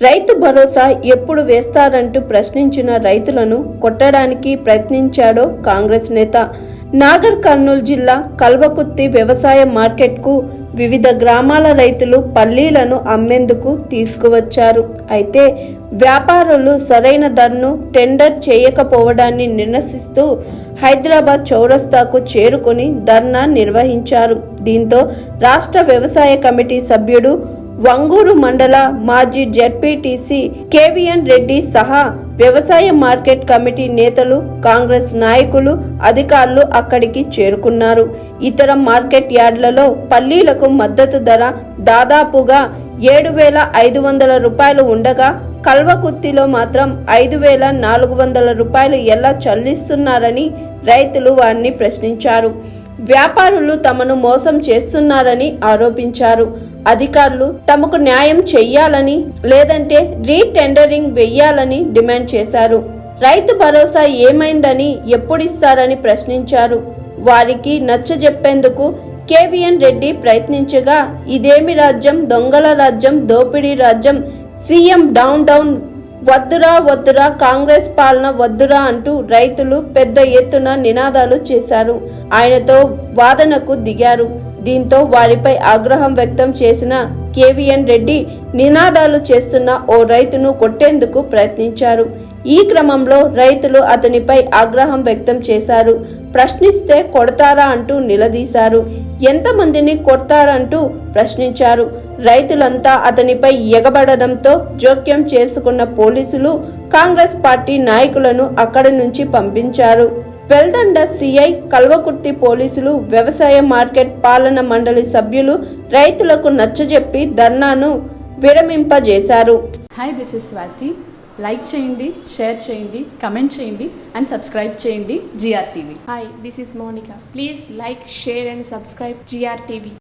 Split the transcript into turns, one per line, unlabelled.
రైతు భరోసా ఎప్పుడు వేస్తారంటూ ప్రశ్నించిన రైతులను కొట్టడానికి ప్రయత్నించాడో కాంగ్రెస్ నేత. నాగర్ కర్నూలు జిల్లా కల్వకుత్తి వ్యవసాయ మార్కెట్కు వివిధ గ్రామాల రైతులు పల్లీలను అమ్మేందుకు తీసుకువచ్చారు. అయితే వ్యాపారులు సరైన ధరను టెండర్ చేయకపోవడాన్ని నిరసిస్తూ హైదరాబాద్ చౌరస్తాకు చేరుకుని ధర్నా నిర్వహించారు. దీంతో రాష్ట్ర వ్యవసాయ కమిటీ సభ్యుడు వంగూరు మండల మాజీ జడ్పీటీసీ కేవీఎన్ రెడ్డి సహా వ్యవసాయ మార్కెట్ కమిటీ నేతలు కాంగ్రెస్ నాయకులు అధికారులు అక్కడికి చేరుకున్నారు. ఇతర మార్కెట్ యార్డులలో పల్లీలకు మద్దతు ధర దాదాపుగా ఏడు వేల ఐదు వందల రూపాయలు ఉండగా కల్వకుత్తిలో మాత్రం ఐదు వేల నాలుగు వందల రూపాయలు ఎలా చెల్లిస్తున్నారని రైతులు వారిని ప్రశ్నించారు. వ్యాపారులు తమను మోసం చేస్తున్నారని ఆరోపించారు. అధికారులు తమకు న్యాయం చెయ్యాలని లేదంటే రీటెండరింగ్ వెయ్యాలని డిమాండ్ చేశారు. రైతు భరోసా ఏమైందని ఎప్పుడిస్తారని ప్రశ్నించారు. వారికి నచ్చజెప్పేందుకు కేవీఎన్ రెడ్డి ప్రయత్నించగా ఇదేమి రాజ్యం? దొంగల రాజ్యం? దోపిడీ రాజ్యం? CM down down? వద్దురా వద్దురా కాంగ్రెస్ పాలన వద్దురా అంటూ రైతులు పెద్ద ఎత్తున నినాదాలు చేశారు. ఆయనతో వాదనకు దిగారు. దీంతో వారిపై ఆగ్రహం వ్యక్తం చేసిన కేవీఎన్ రెడ్డి నినాదాలు చేస్తున్న ఓ రైతును కొట్టేందుకు ప్రయత్నించారు. ఈ క్రమంలో రైతులు అతనిపై ఆగ్రహం వ్యక్తం చేశారు. ప్రశ్నిస్తే కొడతారా అంటూ నిలదీశారు. ఎంతమందిని కొడతారంటూ ప్రశ్నించారు. రైతులంతా అతనిపై ఎగబడడంతో జోక్యం చేసుకున్న పోలీసులు కాంగ్రెస్ పార్టీ నాయకులను అక్కడి నుంచి పంపించారు. వెల్దండ సిఐ కల్వకుర్తి పోలీసులు వ్యవసాయ మార్కెట్ పాలన మండలి సభ్యులు రైతులకు నచ్చజెప్పి ధర్నాను విరమింపజేశారు
hi this is Swathi like చేయండి షేర్ చేయండి కమెంట్ చేయండి అండ్ సబ్స్క్రైబ్ చేయండి GR TV
Hi, this is Monica. Please like, share, and subscribe GRTV.